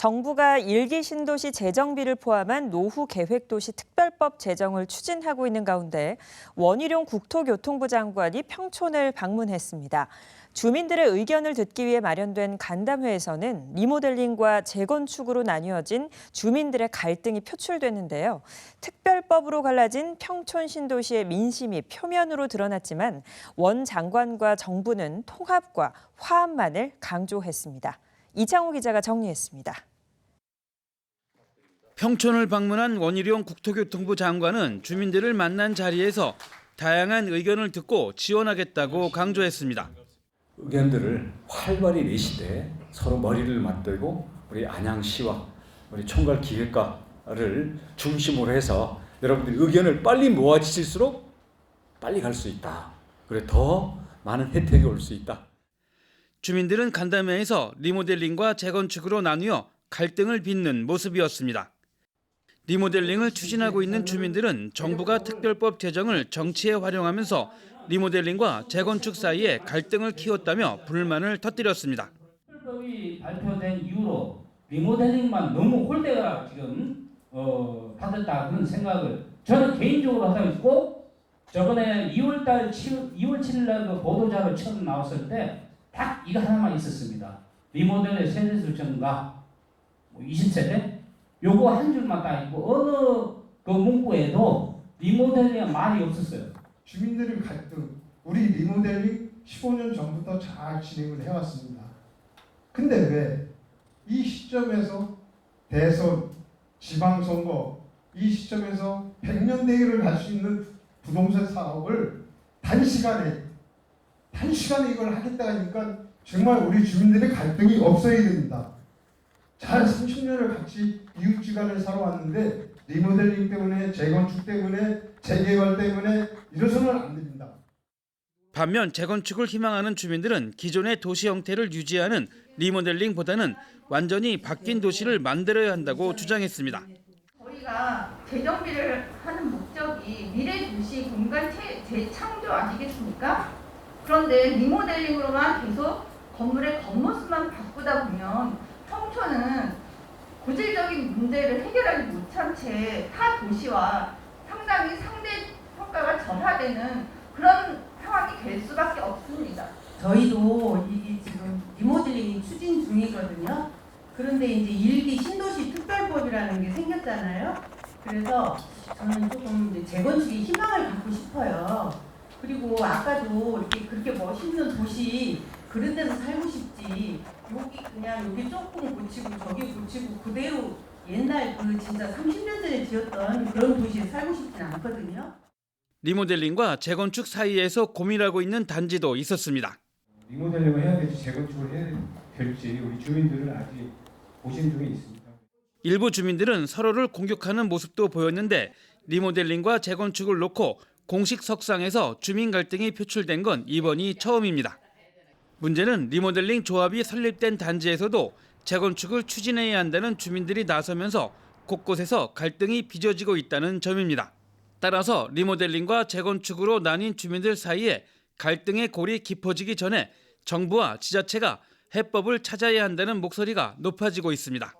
정부가 일기 신도시 재정비를 포함한 노후 계획도시 특별법 제정을 추진하고 있는 가운데 원희룡 국토교통부 장관이 평촌을 방문했습니다. 주민들의 의견을 듣기 위해 마련된 간담회에서는 리모델링과 재건축으로 나뉘어진 주민들의 갈등이 표출됐는데요. 특별법으로 갈라진 평촌 신도시의 민심이 표면으로 드러났지만 원 장관과 정부는 통합과 화합만을 강조했습니다. 이창호 기자가 정리했습니다. 평촌을 방문한 원희룡 국토교통부 장관은 주민들을 만난 자리에서 다양한 의견을 듣고 지원하겠다고 강조했습니다. 의견들을 활발히 내시되 서로 머리를 맞대고 우리 안양시와 우리 총괄 기획과를 중심으로 해서 여러분들이 의견을 빨리 모아지실수록 빨리 갈 수 있다. 그래 더 많은 혜택이 올 수 있다. 주민들은 간담회에서 리모델링과 재건축으로 나뉘어 갈등을 빚는 모습이었습니다. 리모델링을 추진하고 있는 주민들은 정부가 특별법 제정을 정치에 활용하면서 리모델링과 재건축 사이에 갈등을 키웠다며 불만을 터뜨렸습니다. 특별법이 발표된 이후로 리모델링만 너무 홀대가 지금 어, 받았다 그런 생각을 저는 개인적으로 하고 있고 저번에 2월달 2월 7일날 그 보도자료 처음 나왔을 때 딱 이거 하나만 있었습니다. 리모델의 세대수 증가 뭐 20세대 요거 한 줄만 딱 있고 어느 그 문구에도 리모델링에 말이 없었어요. 주민들의 갈등, 우리 리모델링 15년 전부터 잘 진행을 해왔습니다. 근데 왜 이 시점에서 대선, 지방선거, 이 시점에서 100년 대회를 갈 수 있는 부동산 사업을 단시간에, 단시간에 이걸 하겠다 하니까 정말 우리 주민들의 갈등이 없어야 됩니다. 잘 30년을 같이 이웃지간을 살아왔는데 리모델링 때문에, 재건축 때문에, 재개발 때문에 이래서는 안 됩니다. 반면 재건축을 희망하는 주민들은 기존의 도시 형태를 유지하는 리모델링보다는 완전히 바뀐 도시를 만들어야 한다고 주장했습니다. 저희가 재정비를 하는 목적이 미래 도시 공간 재- 재창조 아니겠습니까? 그런데 리모델링으로만 계속 건물의 겉모습만 바꾸다 보면 평촌은 고질적인 문제를 해결하지 못한 채 타 도시와 상당히 상대 평가가 절하되는 그런 상황이 될 수밖에 없습니다. 저희도 이게 지금 리모델링이 추진 중이거든요. 그런데 이제 일기 신도시 특별법이라는 게 생겼잖아요. 그래서 저는 조금 이제 재건축에 희망을 갖고 싶어요. 그리고 아까도 이렇게 그렇게 멋있는 도시 그런 데서 살고 싶지. 여기 그냥 여기 조금 고치고 저기 고치고 그대로 옛날 그 진짜 30년 전에 지었던 그런 도시에 살고 싶진 않거든요. 리모델링과 재건축 사이에서 고민하고 있는 단지도 있었습니다. 리모델링을 해야 될지 재건축을 해야 될지 우리 주민들은 아직 고심 중에 있습니다. 일부 주민들은 서로를 공격하는 모습도 보였는데 리모델링과 재건축을 놓고 공식 석상에서 주민 갈등이 표출된 건 이번이 처음입니다. 문제는 리모델링 조합이 설립된 단지에서도 재건축을 추진해야 한다는 주민들이 나서면서 곳곳에서 갈등이 빚어지고 있다는 점입니다. 따라서 리모델링과 재건축으로 나뉜 주민들 사이에 갈등의 골이 깊어지기 전에 정부와 지자체가 해법을 찾아야 한다는 목소리가 높아지고 있습니다.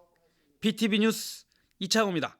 BTV 뉴스 이창호입니다.